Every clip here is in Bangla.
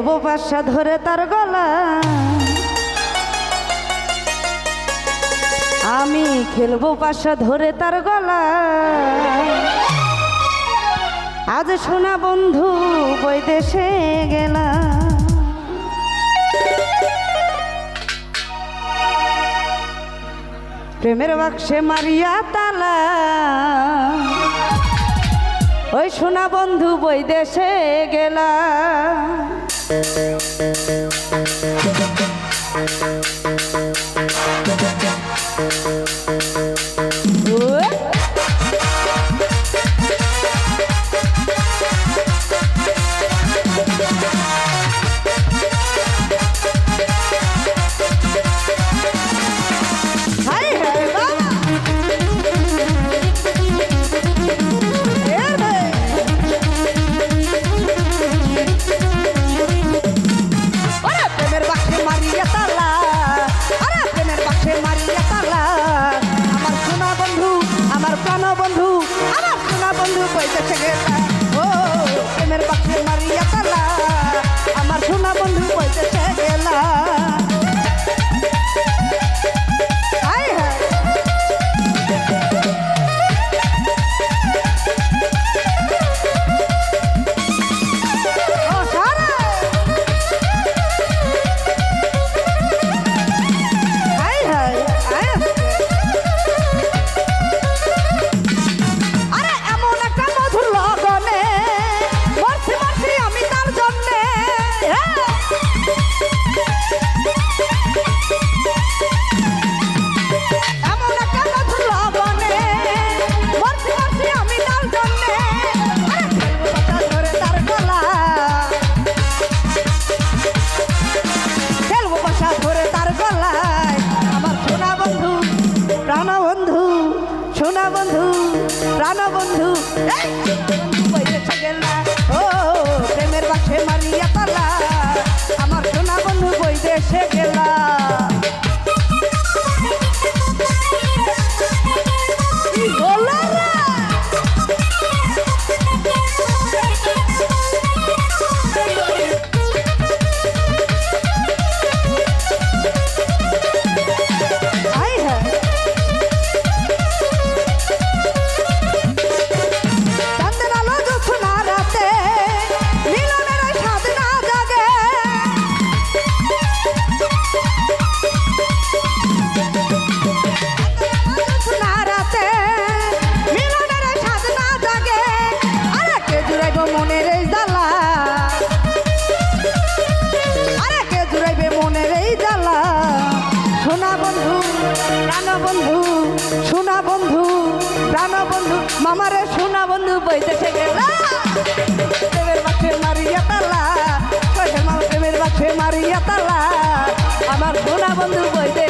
দেবো বাসা ধরে তার গলা। আমি খেলব পাশা ধরে তার গলা। আজ শোনা বন্ধু বৈদেশে গেলা। প্রেমের বাক্সে মারিয়া তালা। ওই শোনা বন্ধু বৈদেশে গেলা। Thank you. রানা বন্ধু মামারে সোনা বন্ধু বৈদেশে মারিয়া তালা মারিয়া তালা। আমার সোনা বন্ধু বইতে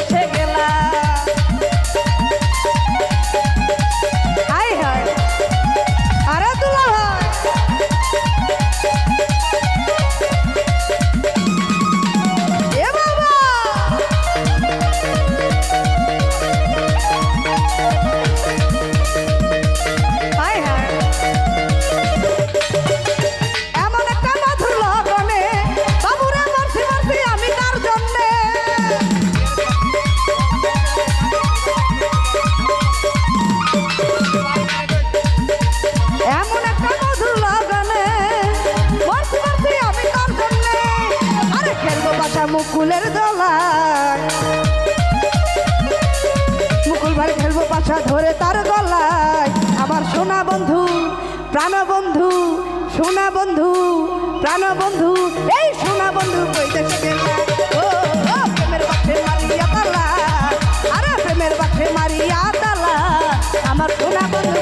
মুকুলের গলায়। মুকুল ভাই খেলব পাশা ধরে তার গলায়। আমার সোনা বন্ধু, প্রাণ বন্ধু, সোনা বন্ধু, প্রাণ বন্ধু, এই সোনা বন্ধু মারিয়া তালা। আমার সোনা বন্ধু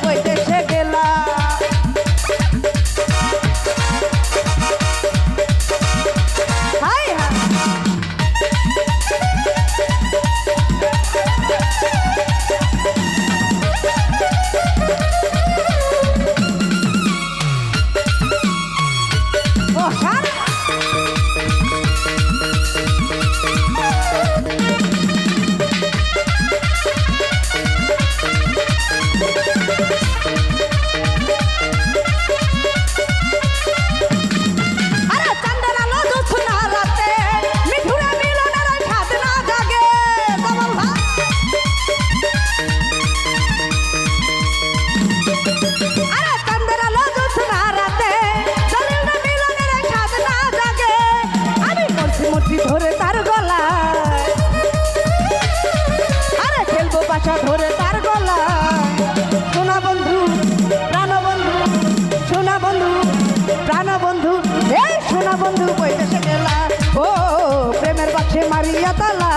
মারিয়া তালা।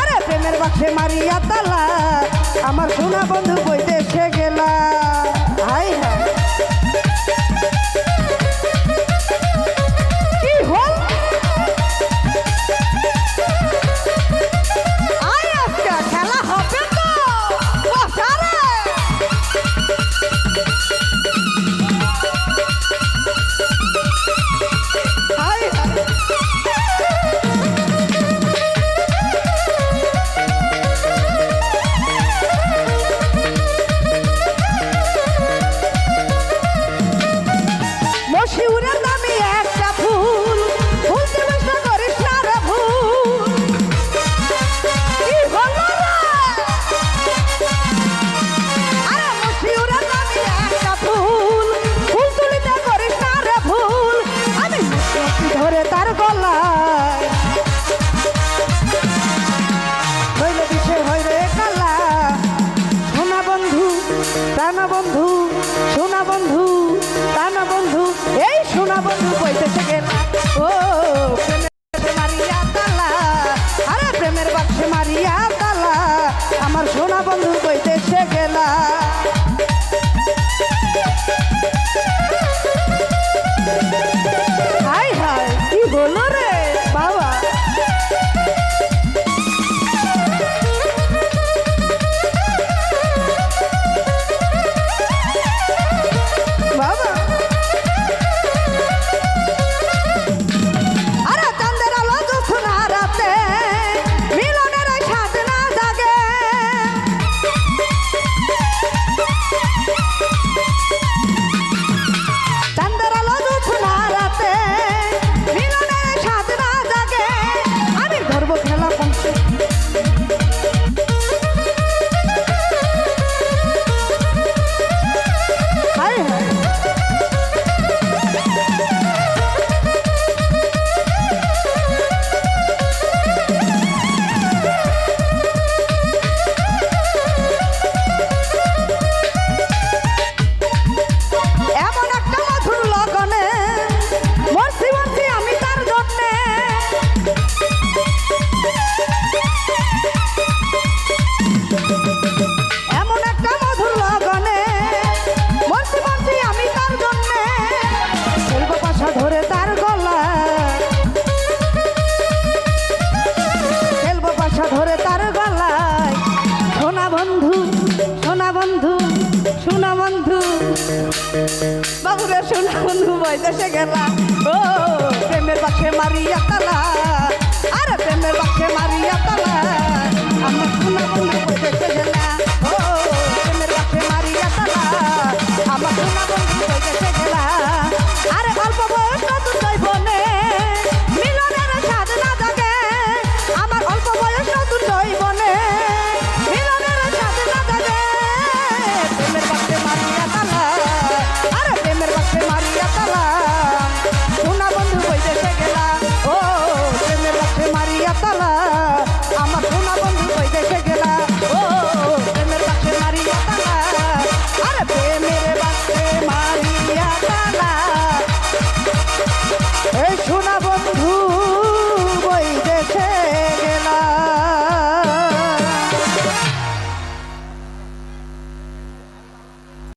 আরে প্রেমের বাক্সে মারিয়া তালা। আমার সোনা বন্ধু বইতে সে গেলা। হাই দেশে গেলা ও প্রেমের পাশে মারিয়া তালা।